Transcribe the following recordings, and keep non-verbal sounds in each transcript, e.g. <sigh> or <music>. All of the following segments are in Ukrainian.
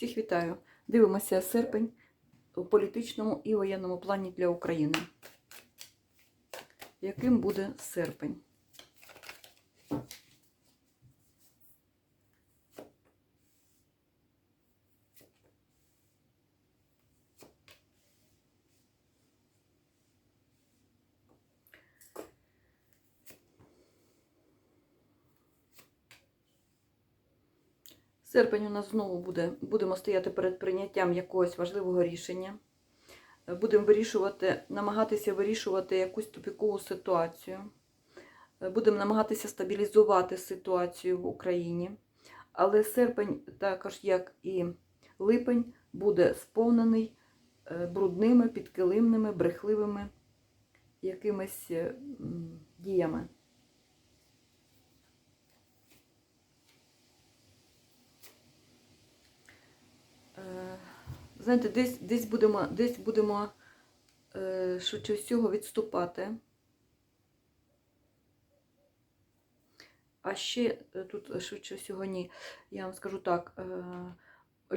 Всіх вітаю. Дивимося серпень у політичному і воєнному плані для України. Яким буде серпень? Серпень у нас знову буде. Будемо стояти перед прийняттям якогось важливого рішення. Е, Будемо вирішувати, намагатися вирішувати якусь тупікову ситуацію. Е, Будемо намагатися стабілізувати ситуацію в Україні. Але серпень, також як і липень, буде сповнений е, брудними, підкилимними, брехливими якимись діями. Знаєте, десь, десь будемо, десь будемо е, швидше всього відступати. А ще е, тут е, швидше всього ні. Я вам скажу так, е,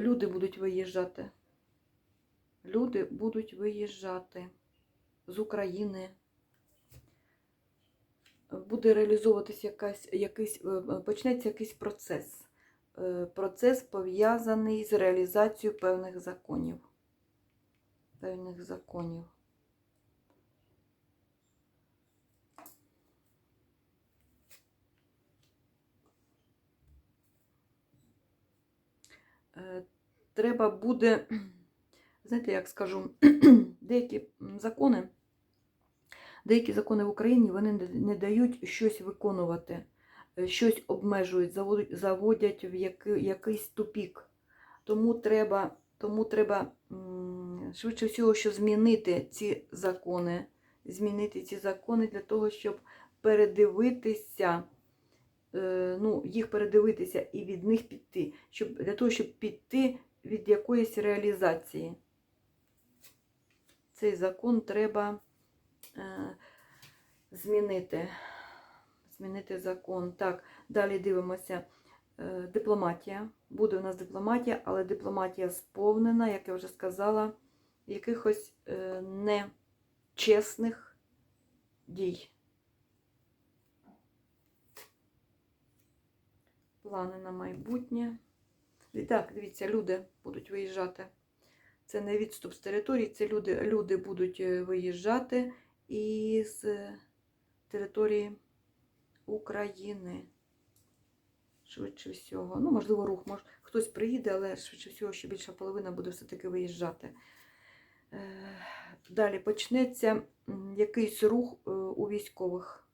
люди будуть виїжджати. Люди будуть виїжджати з України. Буде реалізовуватись якась, якийсь, е, е, почнеться якийсь процес е, процес пов'язаний з реалізацією певних законів. Певних законів. Е, Треба буде, <clears throat> знаєте, як скажу, <clears throat> деякі закони, деякі закони в Україні вони не- дають щось виконувати е, щось обмежують, заводять, заводять в якийсь тупік. Тому треба, тому треба швидше всього, що змінити ці закони, змінити ці закони для того, щоб передивитися, е, ну, їх передивитися і від них піти, щоб, для того, щоб піти від якоїсь реалізації. Цей закон треба е, змінити змінити закон. Так, далі дивимося. Е, Дипломатія. Буде у нас дипломатія, але дипломатія сповнена, як я вже сказала, якихось е, нечесних дій. Плани на майбутнє. І так, дивіться, люди будуть виїжджати. Це не відступ з території, це люди, люди будуть е, виїжджати із території України. Швидше всього. Ну, можливо, рух. Мож... Хтось приїде, але швидше всього, що більша половина буде все-таки виїжджати. Е, Далі почнеться якийсь рух е, у військових.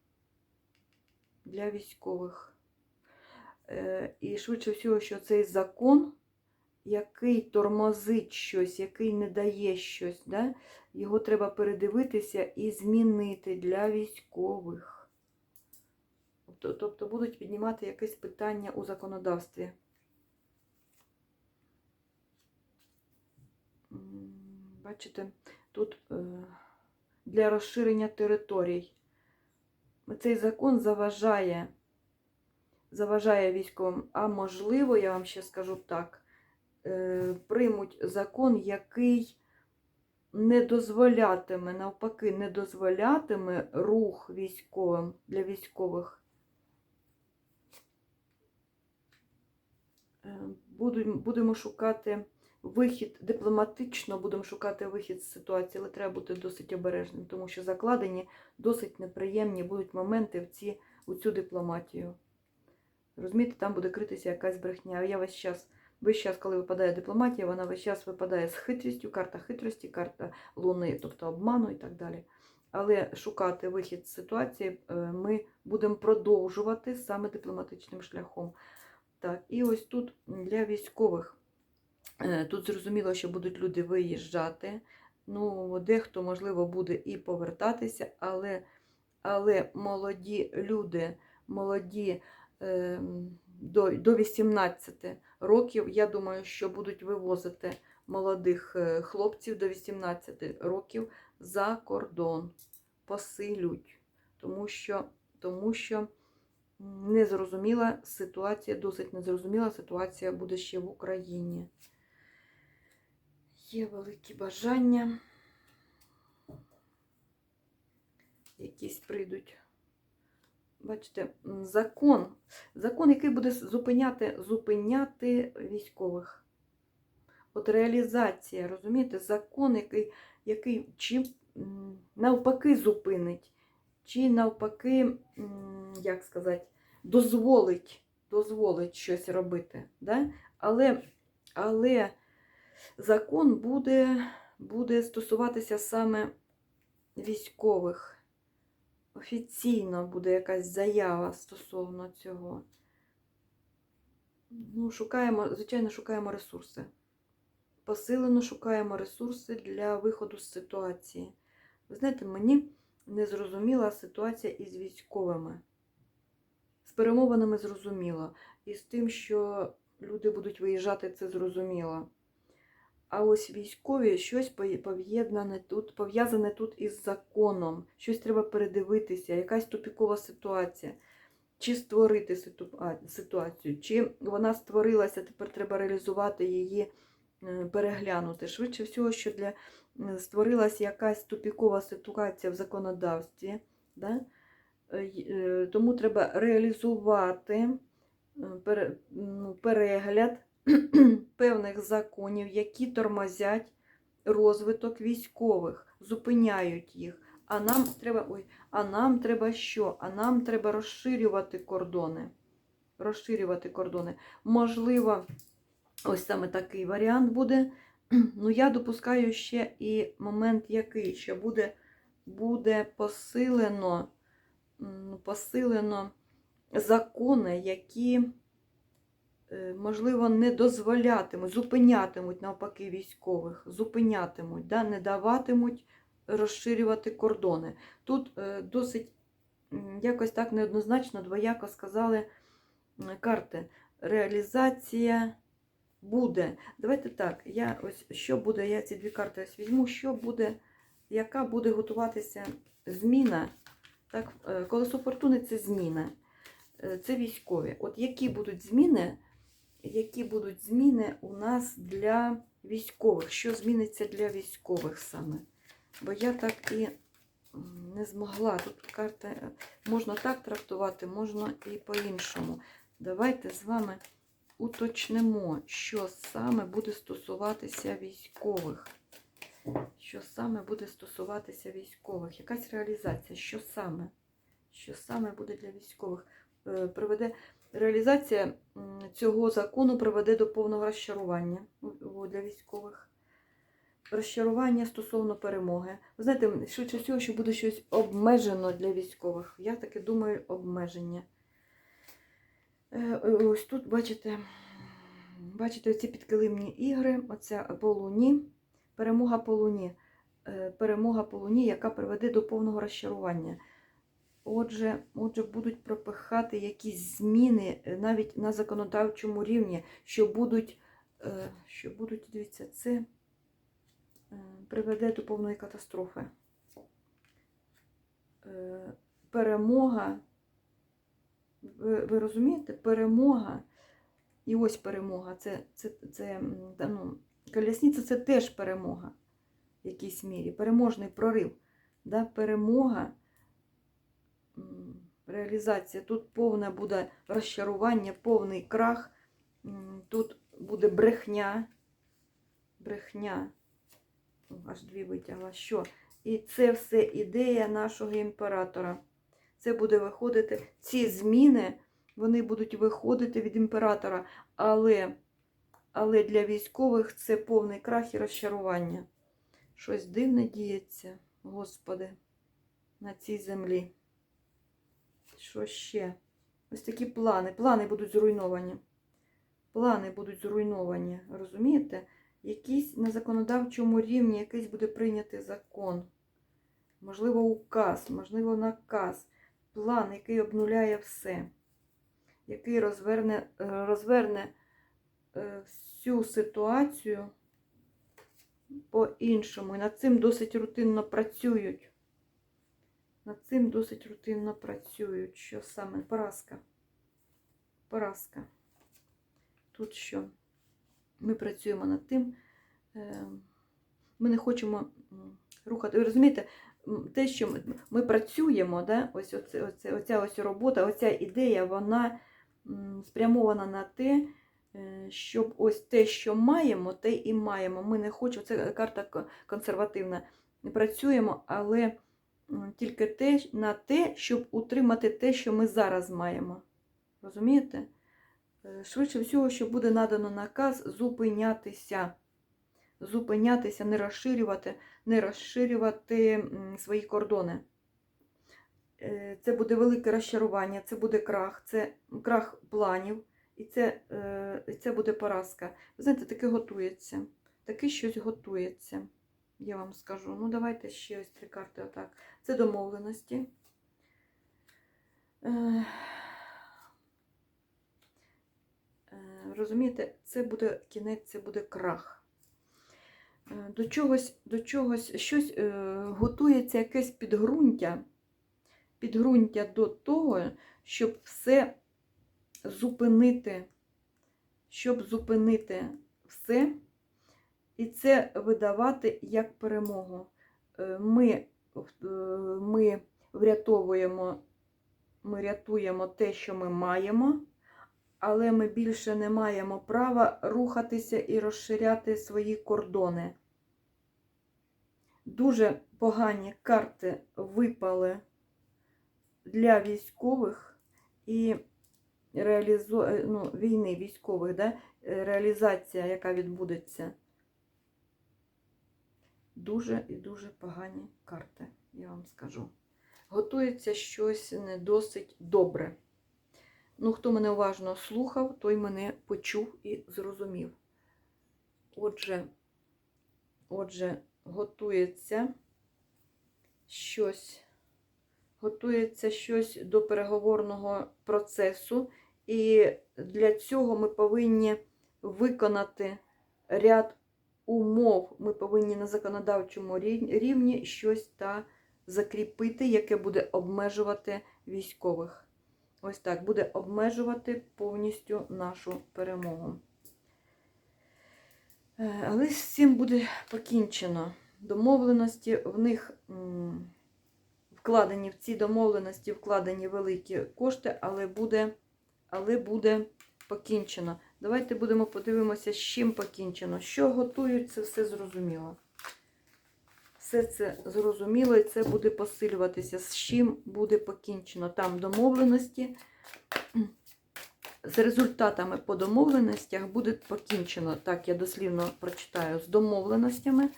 Для військових. Е, І швидше всього, що цей закон, який тормозить щось, який не дає щось, да? його треба передивитися і змінити для військових. Тобто- Тобто будуть піднімати якесь питання у законодавстві. Бачите, тут е, для розширення територій. Цей закон заважає, заважає військовим, а можливо, я вам ще скажу так, е, приймуть закон, який не дозволятиме, навпаки, не дозволятиме рух військовим для військових. Е, буду- Будемо шукати вихід дипломатично, будемо шукати вихід з ситуації, але треба бути досить обережним, тому що закладені досить неприємні будуть моменти в, ці, у цю дипломатію. Розумієте, там буде критися якась брехня. Я весь час, весь час, коли випадає дипломатія, вона весь час випадає з хитрістю, карта хитрості, карта луни, тобто обману і так далі. Але шукати вихід з ситуації е, ми будемо продовжувати саме дипломатичним шляхом. Так, і ось тут для військових. Е, Тут зрозуміло, що будуть люди виїжджати. Ну, дехто, можливо, буде і повертатися, але, але молоді люди, молоді е, до, до 18 років, я думаю, що будуть вивозити молодих е, хлопців до 18 років за кордон, посилють, тому що, тому що незрозуміла ситуація, досить незрозуміла ситуація буде ще в Україні. Є великі бажання. Якісь прийдуть. Бачите, закон. Закон, який буде зупиняти, зупиняти військових. От реалізація, розумієте, закон, який, який чи навпаки зупинить, чи навпаки, як сказати, дозволить, дозволить щось робити. Да? Але, але закон буде, буде стосуватися саме військових. Офіційно буде якась заява стосовно цього. Ну, шукаємо, звичайно, шукаємо ресурси. Посилено шукаємо ресурси для виходу з ситуації. Ви знаєте, мені не зрозуміла ситуація із військовими. З перемовинами зрозуміло. І з тим, що люди будуть виїжджати, це зрозуміло. А ось військові щось пої- тут, пов'язане тут із законом. Щось треба передивитися, якась тупікова ситуація. Чи створити ситуацію, чи вона створилася, тепер треба реалізувати її, е, переглянути. Швидше всього, що для створилася якась тупікова ситуація в законодавстві. Да? Е, е, Тому треба реалізувати ну, перегляд <clears throat> певних законів, які тормозять розвиток військових, зупиняють їх. А нам треба, ой, а нам треба що? А нам треба розширювати кордони. Розширювати кордони. Можливо, ось саме такий варіант буде. <clears throat> Ну, я допускаю ще і момент який, що буде, буде посилено, посилено закони, які е, можливо, не дозволятимуть, зупинятимуть навпаки військових, зупинятимуть, да, не даватимуть розширювати кордони. Тут е, досить якось так неоднозначно, двояко сказали карти. Реалізація буде. Давайте так, я ось що буде, я ці дві карти ось візьму, що буде, яка буде готуватися зміна. Так, е, колесо фортуни це зміна. Е, Це військові. От які будуть зміни, які будуть зміни у нас для військових? Що зміниться для військових саме? Бо я так і не змогла. Тут карта е, можна так трактувати, можна і по-іншому. Давайте з вами уточнимо, що саме буде стосуватися військових. Що саме буде стосуватися військових? Якась реалізація, що саме? Що саме буде для військових? Е, Приведе реалізація цього закону приведе до повного розчарування для військових. Розчарування стосовно перемоги. Ви знаєте, швидше всього, що буде щось обмежено для військових. Я таки думаю, обмеження. Е, Ось тут бачите, бачите ці підкилимні ігри, оця по луні, перемога по луні. Е, Перемога по луні, яка приведе до повного розчарування. Отже, отже, будуть пропихати якісь зміни е, навіть на законодавчому рівні, що будуть, що будуть, дивіться, це приведе до повної катастрофи. Перемога, ви, ви розумієте, перемога, і ось перемога, це, це, це ну, колісниця це теж перемога в якійсь мірі, переможний прорив. Да? Перемога реалізація. Тут повне буде розчарування, повний крах. Тут буде брехня. Брехня. Аж дві витягла. Що? І це все ідея нашого імператора. Це буде виходити. Ці зміни вони будуть виходити від імператора, але, але для військових це повний крах і розчарування. Щось дивне діється, Господи, на цій землі. Що ще? Ось такі плани. Плани будуть зруйновані. Плани будуть зруйновані. Розумієте? Якийсь на законодавчому рівні якийсь буде прийнятий закон. Можливо, указ, можливо, наказ. План, який обнуляє все. Який розверне, е, розверне е, всю ситуацію по-іншому. І над цим досить рутинно працюють. Над цим досить рутинно працюють. Що саме? Поразка. Поразка. Тут що? Ми працюємо над тим, е, Ми не хочемо рухати. Ви розумієте, те, що ми, ми працюємо, да? ось оце, оце, оця ось робота, оця ідея, вона спрямована на те, е, щоб ось те, що маємо, те і маємо. Ми не хочемо, це карта консервативна. Не працюємо, але тільки те, на те, щоб утримати те, що ми зараз маємо. Розумієте? Е, Швидше всього, що буде надано наказ зупинятися. Зупинятися, не розширювати, не розширювати свої кордони. Е, Це буде велике розчарування, це буде крах, це крах планів, і це, е, це буде поразка. Ви знаєте, таке готується. Таке щось готується. Я вам скажу. Ну, давайте ще ось три карти отак. Це домовленості. Е, Розумієте, це буде кінець, це буде крах. Е, До чогось, до чогось щось е, готується якесь підґрунтя, підґрунтя до того, щоб все зупинити, щоб зупинити все і це видавати як перемогу. Е, Ми, ми врятовуємо, ми рятуємо те, що ми маємо, але ми більше не маємо права рухатися і розширяти свої кордони. Дуже погані карти випали для військових і реалізу... е, ну, війни військових, да? е, реалізація, яка відбудеться. Дуже і дуже погані карти, я вам скажу. Готується щось не досить добре. Ну, хто мене уважно слухав, той мене почув і зрозумів. Отже, отже, готується щось, готується щось до переговорного процесу, і для цього ми повинні виконати ряд умов. Ми повинні на законодавчому рівні щось та закріпити, яке буде обмежувати військових. Ось так, буде обмежувати повністю нашу перемогу. Е, Але з цим буде покінчено. Домовленості в них вкладені в ці домовленості, вкладені великі кошти, але буде, але буде покінчено. Давайте будемо подивимося, з чим покінчено. Що готують, це все зрозуміло. Все це зрозуміло і це буде посилюватися. З чим буде покінчено. Там домовленості. З результатами по домовленостях буде покінчено. Так, я дослівно прочитаю, з домовленостями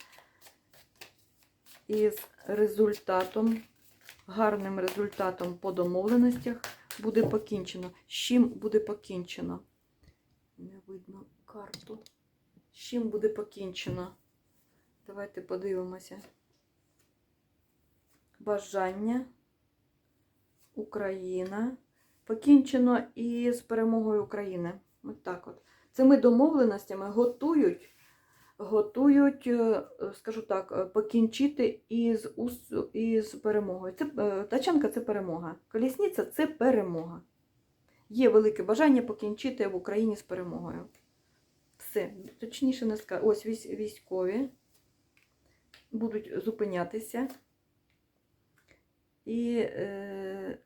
і з результатом, гарним результатом по домовленостях буде покінчено. З чим буде покінчено? Не видно карту. З чим буде покінчено? Давайте подивимося. Бажання. Україна. Покінчено і з перемогою України. Ось так от. Цими домовленостями готують, готують, е, скажу так, е, покінчити із, із перемогою. Це, е, тачанка це перемога. Колісниця це перемога. Є велике бажання покінчити в Україні з перемогою. Все, точніше не скажу. Ось військові будуть зупинятися і е,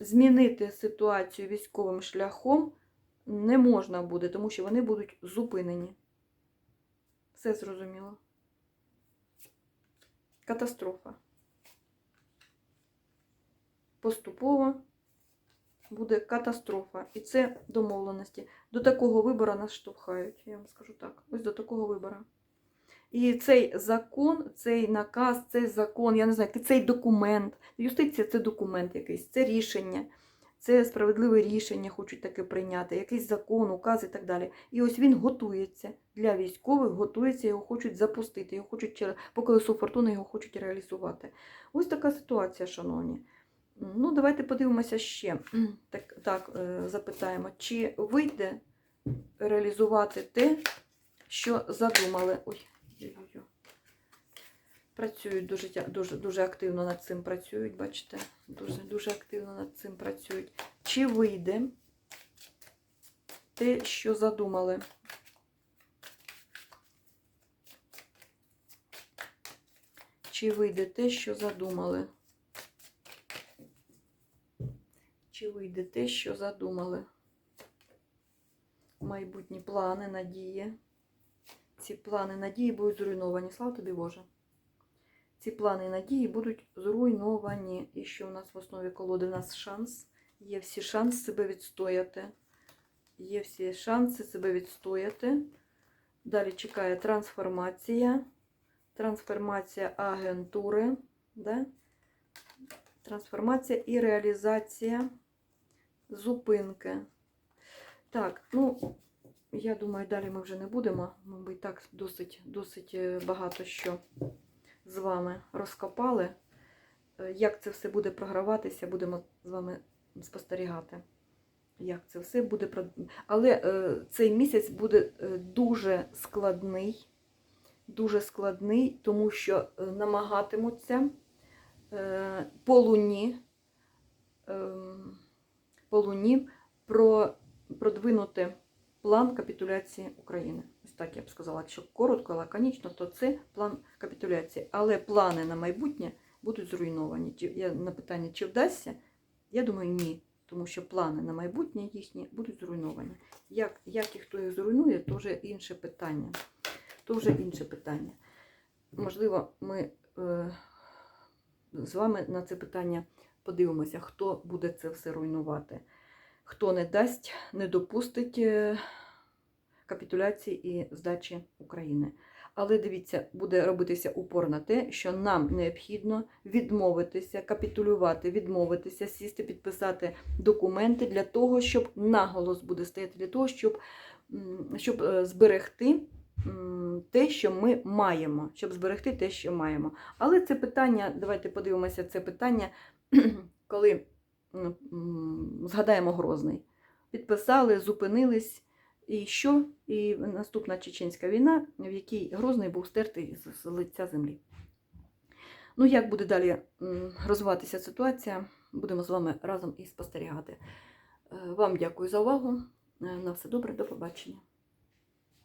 змінити ситуацію військовим шляхом не можна буде, тому що вони будуть зупинені. Все зрозуміло. Катастрофа. Поступово буде катастрофа. І це домовленості. До такого вибору нас штовхають, я вам скажу так. Ось до такого вибору. І цей закон, цей наказ, цей закон, я не знаю, цей документ. Юстиція це документ якийсь, це рішення, це справедливе рішення, хочуть таке прийняти, якийсь закон, указ і так далі. І ось він готується для військових, готується, його хочуть запустити, його хочуть через- по колесу фортуни його хочуть реалізувати. Ось така ситуація, шановні. Ну, давайте подивимося ще. <clears throat> Так, так е, запитаємо, чи вийде реалізувати те, що задумали. Ой, ой-ой-ой. Працюють дуже, дуже, дуже активно над цим працюють, бачите? Дуже, дуже активно над цим працюють. Чи вийде те, що задумали? Чи вийде те, що задумали? Чи вийде те, що задумали? Майбутні плани, надії. Ці плани надії будуть зруйновані. Слава тобі, Боже. Ці плани надії будуть зруйновані. І що у нас в основі колоди? У нас шанс. Є всі шанси себе відстояти. Є всі шанси себе відстояти. Далі чекає трансформація. Трансформація агентури. Да? Трансформація і реалізація зупинки. Так, ну, я думаю, далі ми вже не будемо. Ми так досить, досить е, багато що з вами розкопали. Е, Як це все буде програватися, будемо з вами спостерігати. Як це все буде Але е, цей місяць буде дуже складний, дуже складний, тому що намагатимуться по луні, е, по луні про, продвинути план капітуляції України. Ось так я б сказала, якщо коротко, лаконічно, то це план капітуляції. Але плани на майбутнє будуть зруйновані. Я на питання, чи вдасться, я думаю, ні. Тому що плани на майбутнє їхні будуть зруйновані. Як, як і хто їх зруйнує, то вже інше питання. То вже інше питання. Можливо, ми е, з вами на це питання подивимося, хто буде це все руйнувати. Хто не дасть, не допустить е, капітуляції і здачі України. Але дивіться, буде робитися упор на те, що нам необхідно відмовитися, капітулювати, відмовитися, сісти, підписати документи для того, щоб наголос буде стояти, для того, щоб, щоб е, зберегти те, що ми маємо, щоб зберегти те, що маємо. Але це питання, давайте подивимося, це питання, <clears throat> коли згадаємо Грозний. Підписали, зупинились. І що? І наступна чеченська війна, в якій Грозний був стертий з, лиця землі. Ну, як буде далі розвиватися ситуація, будемо з вами разом і спостерігати. Е, Вам дякую за увагу. Е, На все добре, до побачення.